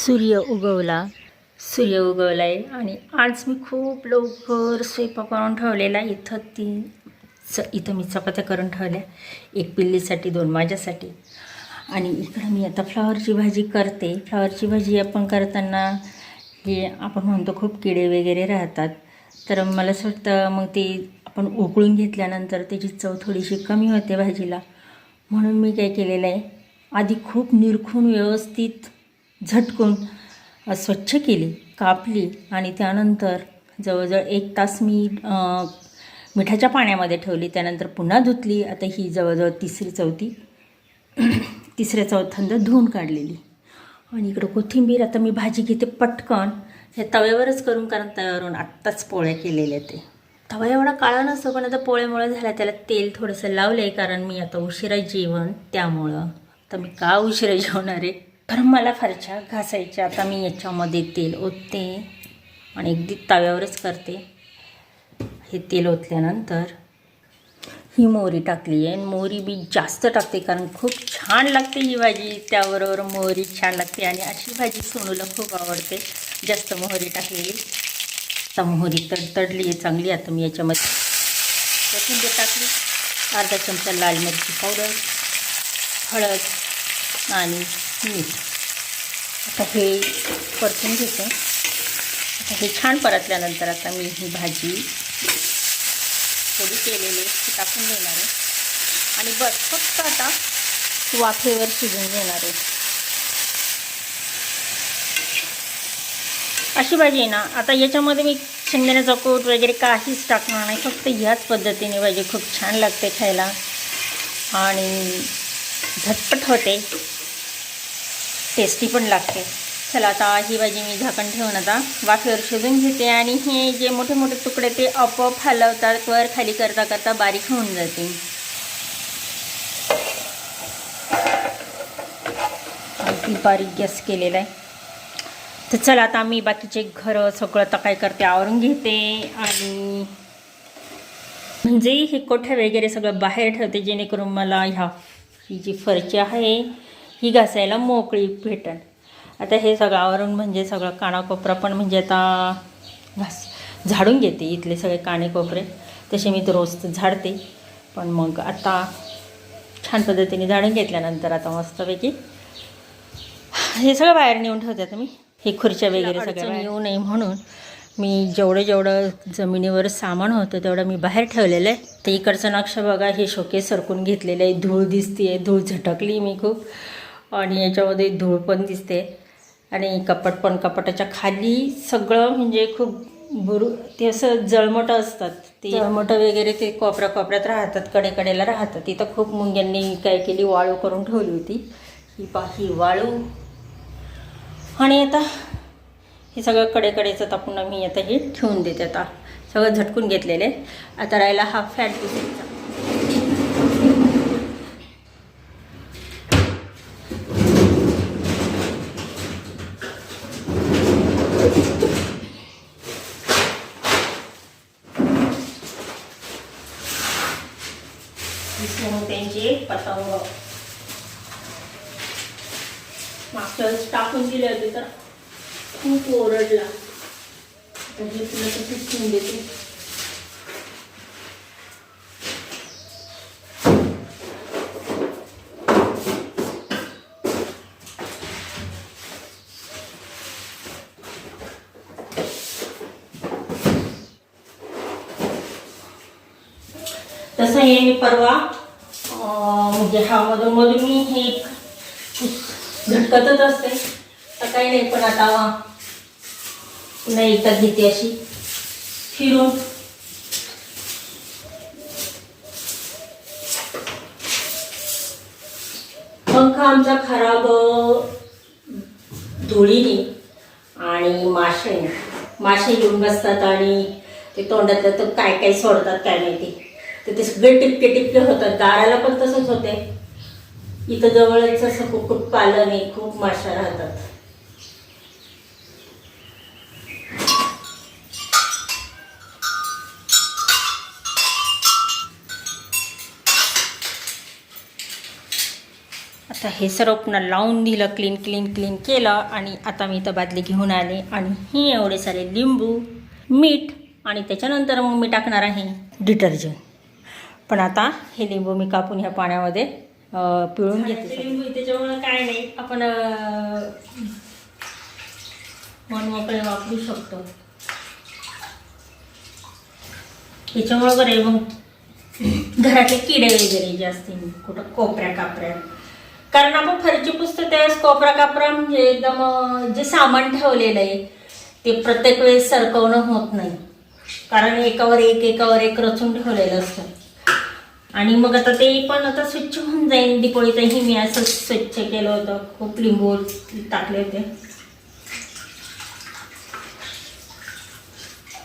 सूर्य उगवला. सूर्य उगवला आहे आणि आज मी खूप लवकर स्वयंपाक करून ठेवलेला. आहे. इथं ती च इथं मी चपात्या करून ठेवल्या. एक पिल्लीसाठी दोन माझ्यासाठी. आणि इकडं मी आता फ्लावरची भाजी करते. फ्लावरची भाजी आपण करताना हे आपण म्हणतो खूप किडे वगैरे राहतात. तर मला असं वाटतं मग ते आपण उकळून घेतल्यानंतर त्याची चव थोडीशी कमी होते भाजीला. म्हणून मी काय केलेलं आहे आधी खूप निरखून व्यवस्थित झटकून स्वच्छ केली कापली आणि त्यानंतर जवळजवळ एक तास मी मिठाच्या पाण्यामध्ये ठेवली त्यानंतर पुन्हा धुतली. आता ही जवळजवळ तिसरी चौथी तिसऱ्या चौथ्यांदा धुवून काढलेली. आणि इकडं कोथिंबीर आता मी भाजी घेते पटकन. हे तव्यावरच करून कारण तव्यावरून आत्ताच पोळ्या केलेल्या ते. तवा एवढा काळा नसतो पण आता पोळ्यामुळे झाला त्याला तेल थोडंसं लावलं आहे कारण मी आता उशिरा जेवण त्यामुळं. तर मी का उशिरा जेवणार आहे? तर मला फरच्या घासायच्या. आता मी याच्यामध्ये तेल ओतते आणि अगदी तव्यावरच करते. हे तेल ओतल्यानंतर ही मोहरी टाकली आहे. मोहरी बी जास्त टाकते कारण खूप छान लागते ही भाजी. त्याबरोबर मोहरी छान लागते आणि अशी भाजी सोनूला खूप आवडते. जास्त मोहरी टाकलेली. आता मोहरी तडतडली आहे चांगली आता मी याच्यामध्ये कोथिंबीर टाकली. अर्धा चमचा लाल मिरची पावडर हळद आणि मीठ. आता हे परतून घेते. आता हे छान परतल्यानंतर आता मी ही भाजी थोडी केलेली ती टाकून देणार आहे. आणि बस फक्त आता वाफेवर शिजून घेणार आहे. अशी भाजी आहे ना आता याच्यामध्ये मी शेंगदाण्याचा कोट वगैरे काहीच टाकणार नाही. फक्त ह्याच पद्धतीने भाजी खूप छान लागते खायला. आणि झटपट होते. टेस्टी पण लागते. चला आता ही भाजी मी झाकण ठेवून आता वाफेवर शिजून घेते आणि हे जे मोठे मोठे तुकडे ते आपोआप हलवतात वर खाली करता करता बारीक होऊन जाते. अगदी बारीक गॅस केलेला आहे. तर चला आता मी बाकीचे घरं सगळं आता काय करते आवरून घेते आणि म्हणजे हे कोठ्या वगैरे सगळं बाहेर ठेवते जेणेकरून मला ह्या ही जी फरची आहे ही घासायला मोकळी भेटन. आता हे सगळं आवरून म्हणजे सगळं कानाकोपरा पण म्हणजे आता घास झाडून घेते इथले सगळे कानेकोपरे. तसे मी तर रोज झाडते. पण मग आता छान पद्धतीने झाडून घेतल्यानंतर आता मस्तपैकी हे सगळं बाहेर नेऊन ठेवते आता मी. हे खुर्च्या वगैरे सगळं येऊ नये म्हणून मी जेवढं जेवढं जमिनीवर सामान होतं तेवढं मी बाहेर ठेवलेलं आहे. तर इकडचं नक्ष बघा हे शोके सरकून घेतलेलं आहे. धूळ दिसते आहे धूळ झटकली मी खूप. आणि याच्यामध्ये धूळ पण दिसते. आणि कपाट पण कपाटाच्या खाली सगळं म्हणजे खूप बुरु ते असं जळमटं असतात. ते जळमटं वगैरे ते कोपऱ्या कोपऱ्यात राहतात कडेकडेला राहतात. तिथं खूप मुंग्यांनी काय केली वाळू करून ठेवली होती. ही पाही वाळू. आणि आता हे सगळं कडेकडेचं तापून मी आता हे ठेवून देते आता. सगळं झटकून घेतलेले. आता राहिला हा फॅट पुसायचा त्यांचे पतंग. मागच्या टाकून दिले होते तर. खूप ओरडला. तर हे तुला तसंच ठेवून देते. तसं हे मी परवा अं, म्हणजे हा मधून मधून मी हे झटकतच असते. तर काही नाही पण आता पुन्हा एकदा घेते अशी. फिरून. पंखा आमचा खराब धुळीने आणि माशे मासे येऊन बसतात आणि ते तोंडातलं तर काय काय सोडतात काय माहिती. तर ते सगळे टिपके टिपके होतात. दाराला पण तसंच होते. इथं जवळच असं कुक्कुटपालन आहे खूप माशा राहतात. आता हे सर्व पुन्हा लावून दिलं क्लीन क्लीन क्लीन केलं आणि आता मी इथं बादली घेऊन आले. आणि हे एवढे सारे लिंबू मीठ आणि त्याच्यानंतर मग मी टाकणार आहे डिटर्जंट पण आता हे लिंबू मी कापून ह्या पाण्यामध्ये पिळून घेते. लिंबू त्याच्यामुळं काय नाही आपण मनमोकळे वापरू शकतो. त्याच्यामुळं बरं मग. घरातले किडे वगैरे जे असतील कुठं कोपऱ्या कापऱ्या. कारण आपण फरची पुस्तक त्यावेळेस कोपरा कापरा म्हणजे एकदम जे सामान ठेवलेलं आहे ते प्रत्येक वेळेस सरकवणं होत नाही. कारण एकावर एक एकावर एक रचून ठेवलेलं असतं. आणि मग आता ते पण आता स्वच्छ होऊन जाईल. दिपोळीतही मी असं स्वच्छ केलं होतं. खूप लिंबू टाकले होते.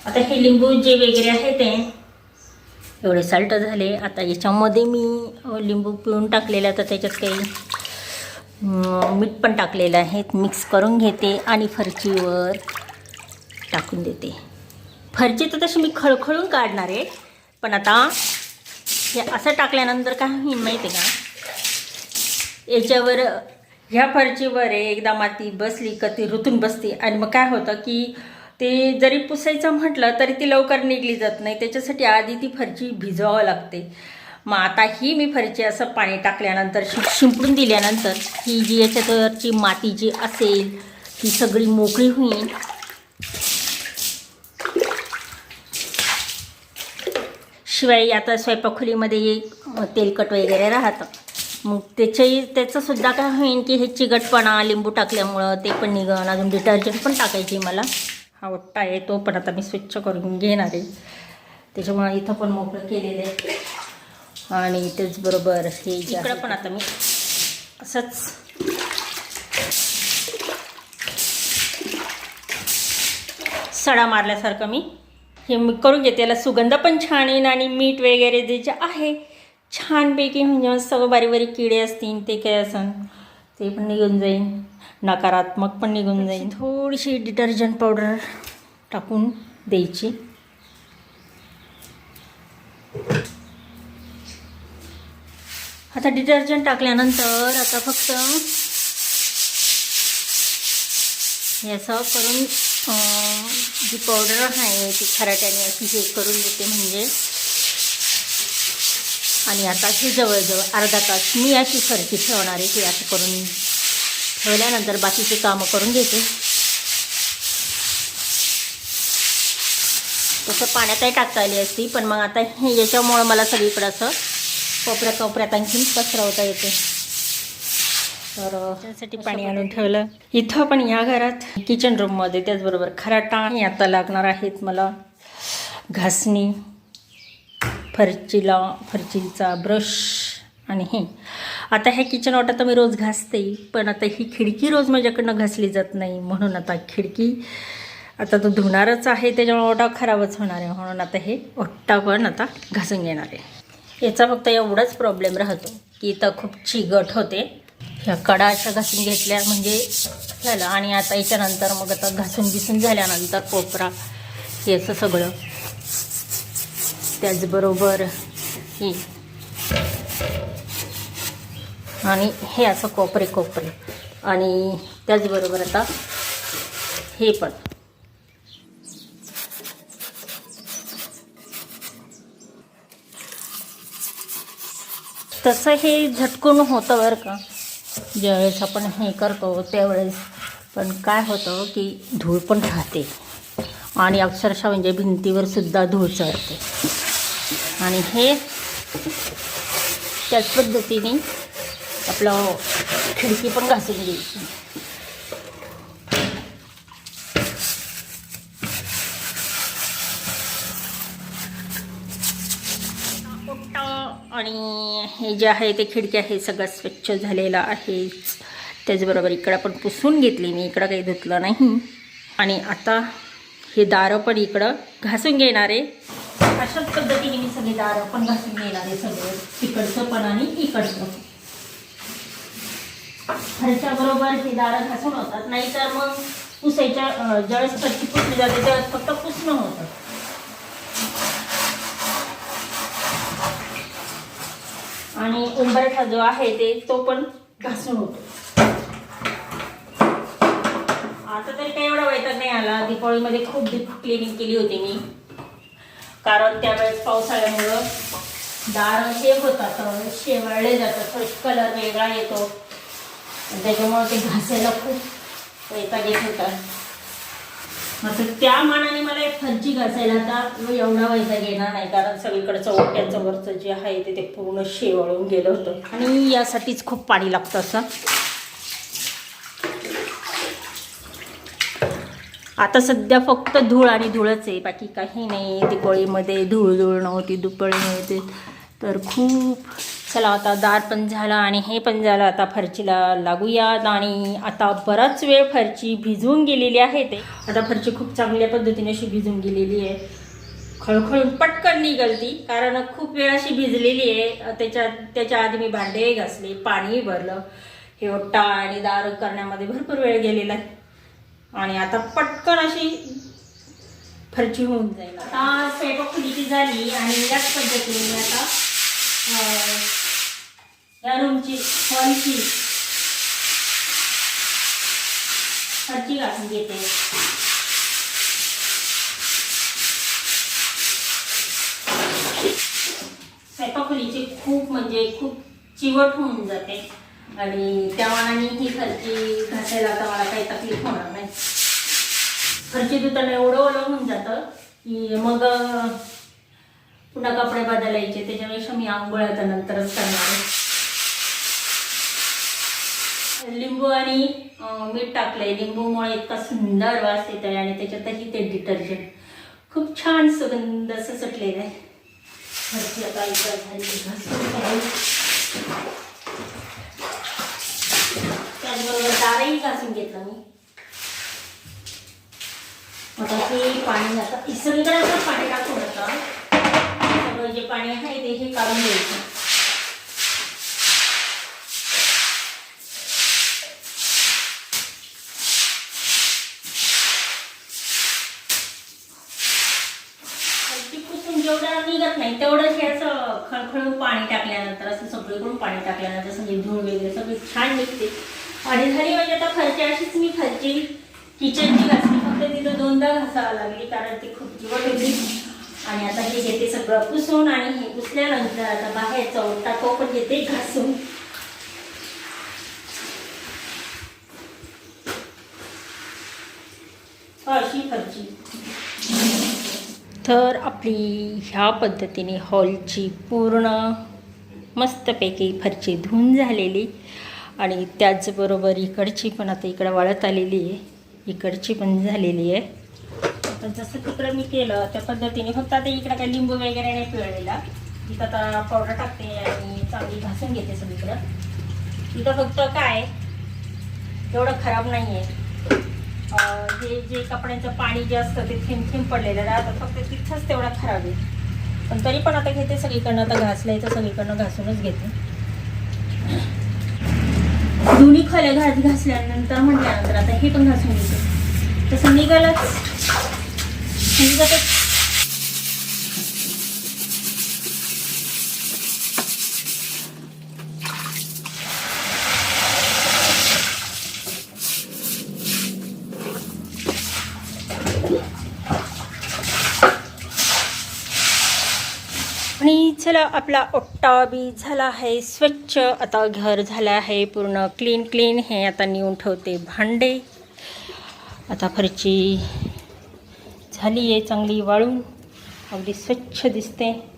आता हे लिंबू जे वगैरे आहे ते एवढे साल्ट झाले. आता याच्यामध्ये मी लिंबू पिळून टाकलेलं. आहे तर त्याच्यात काही मीठ पण टाकलेलं आहे. मिक्स करून घेते आणि फरचीवर टाकून देते. फरची तर तशी मी खळखळून काढणार आहे. पण आता हे असं टाकल्यानंतर काय होईल माहिती आहे का? याच्यावर ह्या फरचीवर आहे एकदा माती बसली का ती रुतून बसते. आणि मग काय होतं की ते जरी पुसायचं म्हटलं तरी ती लवकर निघली जात नाही. त्याच्यासाठी आधी ती फरची भिजवावं लागते. मग आता ही मी फरची असं पाणी टाकल्यानंतर शि- शिंपडून दिल्यानंतर ही जी याच्यावरची माती जी असेल ही सगळी मोकळी होईल. शिवाय आता स्वयंपाकखोलीमध्ये तेलकट वगैरे राहतं. मग त्याच्याही त्याचंसुद्धा काय होईल की हे चिकटपणा लिंबू टाकल्यामुळं ते पण निघण अजून डिटर्जंट पण टाकायची मला. हा ओट्टा आहे तो पण आता मी स्वच्छ करून घेणार आहे. त्याच्यामुळं इथं पण मोकळं केलेलं आहे. आणि त्याचबरोबर हे इकडं पण आता मी असंच. सडा मारल्यासारखं मी. हे मी करून घेते. याला सुगंध पण छान येईल आणि मीठ वगैरे जे जे आहे छानपैकी म्हणजे सगळं बारीक बारीक किडे असतील ते काय असन ते पण निघून जाईल नकारात्मक पण निघून जाईल थोडीशी डिटर्जंट पावडर टाकून द्यायची. आता डिटर्जंट टाकल्यानंतर आता फक्त हे असं करून जी पावडर आहे ती खराट्याने अशी हे करून देते म्हणजे. आणि आता हे जवळजवळ अर्धा तास मी अशी फरची ठेवणार आहे की असं करून ठेवल्यानंतर बाकीचे कामं करून घेते. तसं पाण्यातही टाकता आली असती पण मग आता हे याच्यामुळं मला सगळीकडं असं कोपऱ्या कोपऱ्यात आणखीन पसरवता येते. तर त्यासाठी पाणी आणून ठेवलं. इथं पण या घरात किचन रूममध्ये त्याचबरोबर खराटा हे आता लागणार आहेत मला. घासणी फरचीला फरचीचा ब्रश आणि हे. आता हे किचन वाटा तर मी रोज घासते पण आता ही खिडकी रोज माझ्याकडनं घासली जात नाही. म्हणून आता खिडकी आता तो धुणारच आहे त्याच्यामुळे ओटा खराबच होणार आहे. म्हणून आता हे ओट्टा पण आता घासून घेणार आहे. याचा फक्त एवढाच प्रॉब्लेम राहतो की इथं खूप चिगट होते. ह्या कडा अशा घासून घेतल्या म्हणजे झालं. आणि आता याच्यानंतर मग आता घासून बिसून झाल्यानंतर कोपरा याचं सगळं. त्याचबरोबर ही. आणि हे असं कोपरे कोपरे आणि त्याचबरोबर आता हे पण. तसं हे झटकून होतं बरं का. ज्यावेळेस आपण हे करतो त्यावेळेस. पण काय होतं की धूळ पण राहते. आणि अक्षरशः म्हणजे भिंतीवर सुद्धा धूळ चढते. आणि हे त्याच पद्धतीने आपलं खिडकी पण घासून घ्यायची ओटा आणि हे जे आहे ते खिडकी आहे सगळं स्वच्छ झालेलं आहे त्याचबरोबर इकडं पण पुसून घेतली मी इकडं काही धुतलं नाही. आणि आता हे दारं पण इकडं घासून घेणार आहे. अशाच पद्धतीने मी सगळे दारं पण घासून घेणार आहे सगळं तिकडचं पण आणि इकडचं. ह्याच्याबरोबर हे दारं घासून होतात नाहीतर मग पुसायच्या अं, ज्यावेळेस फरची पुसली जाते त्यावेळेस फक्त पुसणं होतं. आणि उंबरठा जो आहे ते तो पण घासून होतो. आता तरी काही एवढा वैताग नाही आला. दीपावळीमध्ये खूप डीप क्लिनिंग केली होती मी. कारण त्यावेळेस पावसाळ्यामुळं दार हे होतात शेवाळले जातात. थोडे कलर वेगळा येतो. त्याच्यामुळे त्याच्यामुळं ते घासायला खूप वैताग येत होता. आता त्या मानाने मला एक फरची घासायला आता एवढा वैसा येणार नाही कारण सगळीकडचं ओट्याचं वरचं जे आहे ते ते पूर्ण शेवाळून गेलं होतं. आणि यासाठीच खूप पाणी लागतं असं. आता सध्या फक्त धूळ आणि धूळच आहे बाकी काही नाही. दिवाळीमध्ये धूळ धूळ नव्हती दुपळी नव्हती. तर खूप चला आता दार पण झालं आणि हे पण झालं. आता फरचीला लागूयात आणि आता बराच वेळ फरची भिजवून गेलेली आहे ते. आता फरची खूप चांगल्या पद्धतीने अशी भिजून गेलेली आहे. खळखळून पटकन निघलती कारण खूप वेळ अशी भिजलेली आहे. त्याच्या त्याच्या आधी मी भांडे घासले पाणी भरलं. हे ओट्टा आणि दार करण्यामध्ये भरपूर वेळ गेलेला. आहे आणि आता पटकन अशी फरची होऊन जाईल. आता स्वयंपाक खुलीची झाली आणि याच पद्धतीने मी आता या रूमची हॉलची फरची घासून घेते. स्वयंपाकखोलीची खूप म्हणजे खूप चिवट होऊन जाते. आणि त्या मानाने ही फरची घासायला आता मला काही तकलीफ होणार नाही. फरची धुताना एवढं ओलं होऊन जातं की मग पुन्हा कपडे बदलायचे त्याच्यापेक्षा मी आंघोळ आता नंतरच करणार आहे. लिंबू आणि मीठ टाकलंय. लिंबूमुळे इतका सुंदर वास येत आहे आणि त्याच्यातही ते डिटर्जंट. खूप छान सुगंध असं सुटलेलं आहे त्याचबरोबर दारही घासून घेतला मी. आता ते पाणी आता हे असं पाणी टाकून होतं सगळं जे पाणी आहे ते हे काढून घ्यायचं. ती निघत नाही तेवढंच हे असं खळखळून पाणी टाकल्यानंतर असं सगळीकडून पाणी टाकल्यानंतर सगळी धूळ वगैरे सगळी छान निघते. आणि झाली म्हणजे आता फरची अशीच मी फरची किचनची घासली फक्त तिथं दोनदा घासावं लागली कारण ती खूप जीवट होती. आणि आता हे घेते सगळं पुसून आणि हे पुसल्यानंतर आता बाहेर चौथा तो पण घेते घासून. अशी फरची तर आपली ह्या पद्धतीने हॉलची पूर्ण मस्तपैकी फरची धुवून झालेली आणि त्याचबरोबर इकडची पण आता इकडं वाळत आलेली आहे. इकडची पण झालेली आहे. आता जसं तिकडं मी केलं त्या पद्धतीने. फक्त आता इकडं काही लिंबू वगैरे नाही पिळलेला. इथं आता पावडर टाकते आणि चांगली घासून घेते सगळीकडं. इथं फक्त काय एवढं खराब नाही आहे हे जे कपड्यांचं पाणी जे असतं ते थेंब थेंब पडलेलं राहतं फक्त तिथंच तेवढा खराब आहे. पण तरी पण आता घेते सगळीकडनं. आता घासलंय तर सगळीकडनं घासूनच घेते. दोन्ही खोल्या घास घासल्यानंतर म्हटल्यानंतर आता हे पण घासून घेते. तसं निघालंच. आणि चला आपला ओट्टा बी झाला आहे स्वच्छ. आता घर झालं आहे पूर्ण क्लीन क्लीन हे आता नेऊन ठेवते भांडे. आता फरची झाली आहे चांगली वाळून. अगदी स्वच्छ दिसते.